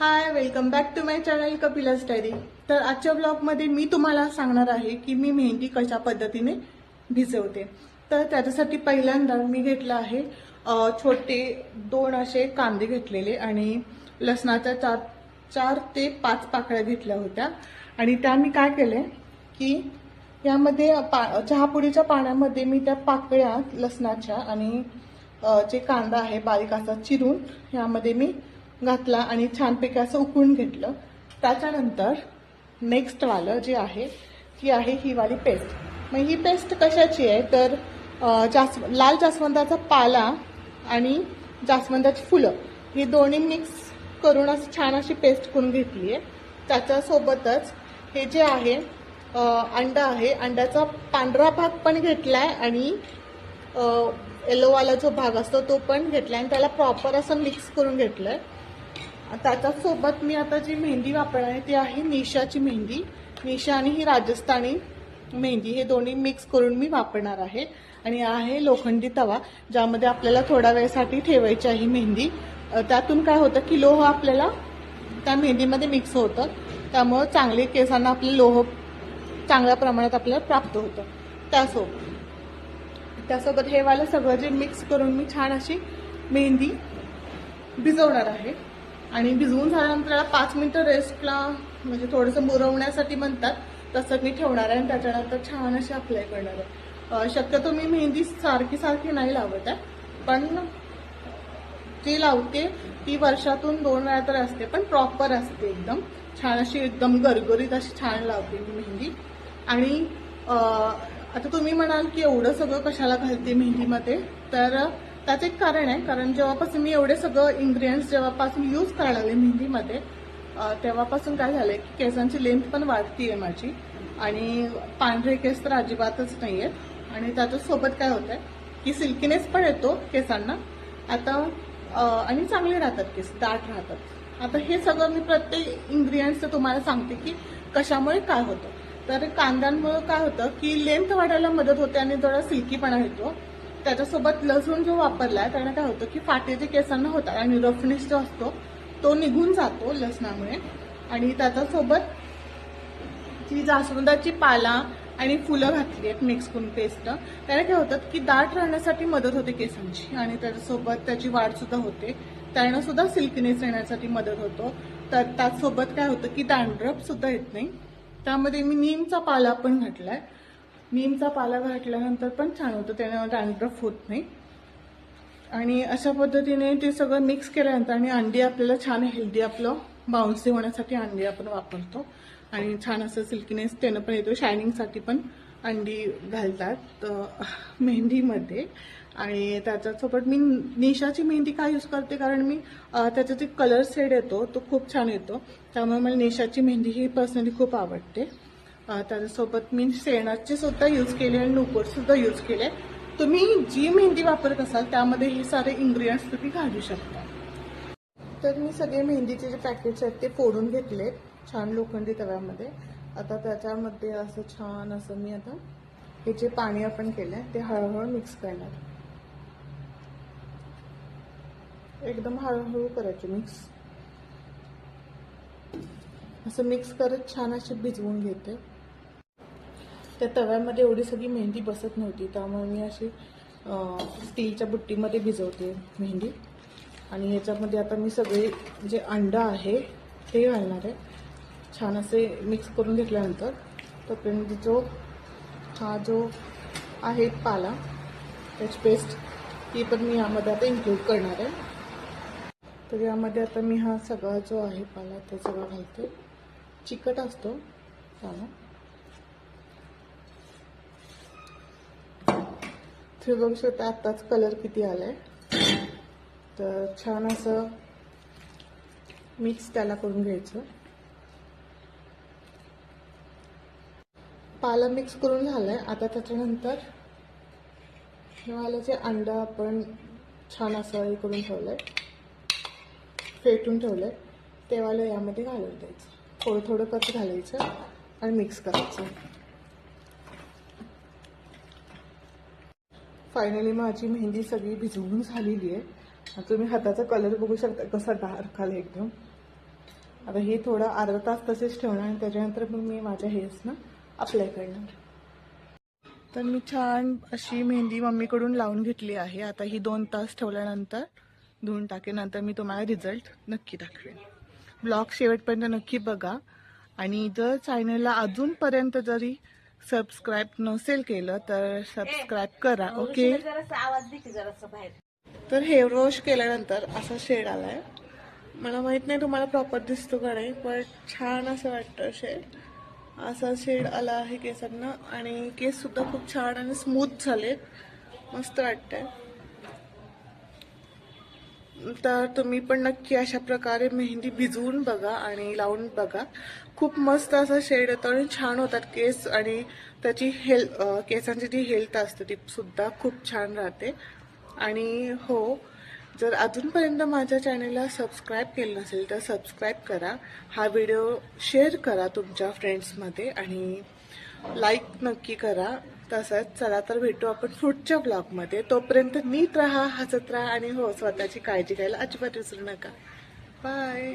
Hi welcome back to my channel Kapilas diary तर आजच्या ब्लॉगमध्ये मी तुम्हाला सांगणार आहे की मी मेहंदी कशा पद्धतीने भिजवते. तर त्याच्यासाठी पहिल्यांदा मी घेतलं आहे छोटे दोन असे कांदे घेतलेले आणि लसणाच्या चार चार ते पाच पाकळ्या घेतल्या होत्या. आणि त्या मी काय केले की यामध्ये पा चहापुडीच्या पाण्यामध्ये मी त्या पाकळ्या लसणाच्या आणि जे कांदा आहे बारीक असा चिरून यामध्ये मी घातला आणि छानपैकी असं उकळून घेतलं. त्याच्यानंतर नेक्स्ट वालं जे आहे ती आहे ही वाली पेस्ट मग ही पेस्ट कशाची आहे? तर अ, जास्व लाल जास्वंदाचा पाला आणि जास्वंदाची फुलं. ही दोन्ही मिक्स करून असं छान अशी पेस्ट करून घेतली आहे. त्याच्यासोबतच हे जे आहे अंडा आहे अंड्याचा पांढरा भाग पण घेतला आहे आणि येलोवाला जो भाग असतो तो पण घेतलाय आणि त्याला प्रॉपर असं मिक्स करून घेतलं आहे त्याच्यासोबत मी आता जी मेहंदी वापरणार आहे ती आहे निशाची मेहंदी. निशा आणि ही राजस्थानी मेहंदी हे दोन्ही मिक्स करून मी वापरणार आहे. आणि आहे लोखंडी तवा ज्यामध्ये आपल्याला थोडा वेळेसाठी ठेवायची आहे मेहंदी. त्यातून काय होतं की लोह आपल्याला त्या मेहंदीमध्ये मिक्स होतं. त्यामुळं चांगले केसांना आपले लोह चांगल्या प्रमाणात आपल्याला प्राप्त होतं. त्यासोबत त्यासोबत हे वालं सगळं जे मिक्स करून मी छान अशी मेहंदी भिजवणार आहे. आणि भिजवून झाल्यानंतर त्याला पाच मिनिटं रेस्टला म्हणजे थोडंसं मुरवण्यासाठी म्हणतात तसं मी ठेवणार आहे आणि त्याच्यानंतर छान अशी अप्लाय करणार आहे. शक्यतो मी मेहंदी सारखी सारखी नाही लावत आहे पण जी लावते ती वर्षातून दोन वेळा तर असते पण प्रॉपर असते एकदम. छान अशी एकदम गरगरीत अशी छान लावते मी मेहंदी. आणि आता तुम्ही म्हणाल की एवढं सगळं कशाला घालते मेहंदीमध्ये? तर त्याचं एक कारण आहे कारण जेव्हापासून मी एवढे सगळं इन्ग्रेडियंट्स जेव्हापासून यूज करायला लागले मेहंदीमध्ये तेव्हापासून काय झालंय की केसांची लेंथ पण वाढतीये माझी आणि पांढरे केस तर अजिबातच नाही आहेत आणि त्याच्यासोबत काय होतंय की सिल्कीनेस पण येतो केसांना. आता आणि चांगले राहतात केस दाट राहतात. आता हे सगळं मी प्रत्येक इन्ग्रेडियंट्स तुम्हाला सांगते की कशामुळे काय होतं. तर कांद्यांमुळे काय होतं की लेंथ वाढायला मदत होते आणि थोडा सिल्कीपणा येतो. त्याच्यासोबत लसूण जो वापरला आहे त्याने काय होतं की फाटे जे केसांना होतात आणि रफनेस जो असतो तो निघून जातो लसणामुळे. आणि त्याच्यासोबत जी जास्वंदाची पाला आणि फुलं घातली आहेत मिक्स करून पेस्ट त्याने काय होतात की दाट राहण्यासाठी मदत होते केसांची. आणि त्याच्यासोबत त्याची वाढ सुद्धा होते. त्यानं सुद्धा सिल्कनेस येण्यासाठी मदत होतो. तर त्याचसोबत काय होतं की डॅन्ड्रफ सुद्धा येत नाही. त्यामध्ये मी नीमचा पाला पण घातलाय. नीमचा पाला घातल्यानंतर पण छान होतं. त्याने डॅन्ड्रफ होत नाही. आणि अशा पद्धतीने ते सगळं मिक्स केल्यानंतर आणि अंडी आपल्याला छान हेल्दी आपलं बाउन्सी होण्यासाठी अंडी आपण वापरतो. आणि छान असं सिल्कीनेस त्यानं पण येतो. शायनिंगसाठी पण अंडी घालतात मेहंदीमध्ये. आणि त्याच्यासोबत मी निशाची मेहंदी का यूज करते? कारण मी त्याचा जे कलर सेड येतो तो खूप छान येतो. त्यामुळे मला निशाची मेहंदी ही पर्सनली खूप आवडते. त्याच्यासोबत मी शेणाचे सुद्धा यूज केले आणि नुपूर सुद्धा यूज केले. तुम्ही जी मेहंदी वापरत असाल त्यामध्ये हे सारे इन्ग्रेडियंट्स तुम्ही घालू शकता. तर मी सगळे मेहंदीचे जे पॅकेट्स आहेत ते फोडून घेतले छान लोखंडी तव्यामध्ये. आता त्याच्यामध्ये असं छान असं मी आता हे जे पाणी आपण केलं आहे ते हळूहळू मिक्स करणार. एकदम हळूहळू करायचे मिक्स असं मिक्स करत छान असे भिजवून घेते. त्या तव्यामध्ये एवढी सगळी मेहंदी बसत नव्हती. त्यामुळे मी अशी स्टीलच्या बुट्टीमध्ये भिजवते मेहंदी. आणि ह्याच्यामध्ये आता मी सगळे जे अंडं आहे ते घालणार आहे. छान असे मिक्स करून घेतल्यानंतर तोपर्यंत जो हा जो आहे पाला त्याची पेस्ट ती पण मी यामध्ये आता इन्क्लूड करणार आहे. तर यामध्ये आता मी हा सगळा जो आहे पाला तो सगळा घालते. चिकट असतो पाला थ्री बघू शकता आत्ताच कलर किती आलाय? तर छान असं मिक्स त्याला करून घ्यायचं. पाला मिक्स करून झालाय. आता त्याच्यानंतर हे जे अंडा आपण छान असं हे करून ठेवलंय. फेटून ठेवलंय. ते यामध्ये घालून द्यायचं. थोडं थोडं कच घालायचं आणि मिक्स करायचं. फायनली माझी मेहंदी सगळी भिजवून झालेली आहे. तुम्ही हाताचा कलर बघू शकता कसा डार्क आला एकदम. आता हे थोडं अर्धा तास तसेच ठेवणार आणि त्याच्यानंतर मग मी माझ्या हेअर्सना अप्लाय करणार. तर मी छान अशी मेहंदी मम्मीकडून लावून घेतली आहे. आता ही दोन तास ठेवल्यानंतर धुवून टाकेनंतर मी तुम्हाला रिझल्ट नक्की दाखवेन. ब्लॉग शेवटपर्यंत नक्की बघा. आणि जर चॅनलला अजूनपर्यंत जरी सबस्क्राईब नसेल केलं तर सबस्क्राईब करा ओके? आवाज जरासा बाहेर. तर हेअर वॉश केल्यानंतर असा शेड आलाय. मला माहीत नाही तुम्हाला प्रॉपर दिसतो का नाही पण छान असं वाटतं शेड असा शेड आला आहे केसांना आणि केस सुद्धा खूप छान आणि स्मूथ झालेत. मस्त वाटतंय. तर तुम्ही पण नक्की अशा प्रकारे मेहंदी भिजवून बघा आणि लावून बघा. खूप मस्त असा शेड येतो आणि छान होतात केस आणि त्याची हेल केसांची जी हेल्थ असते ती सुद्धा खूप छान राहते. आणि हो जर अजूनपर्यंत माझ्या चॅनलला सबस्क्राईब केलं नसेल तर सबस्क्राईब करा. हा व्हिडिओ शेअर करा तुमच्या फ्रेंड्समध्ये आणि लाईक नक्की करा. तसंच चला तर भेटू आपण पुढच्या ब्लॉगमध्ये. तोपर्यंत नीट राहा हसत राहा आणि हो स्वतःची काळजी घ्यायला अजिबात विसरू नका. बाय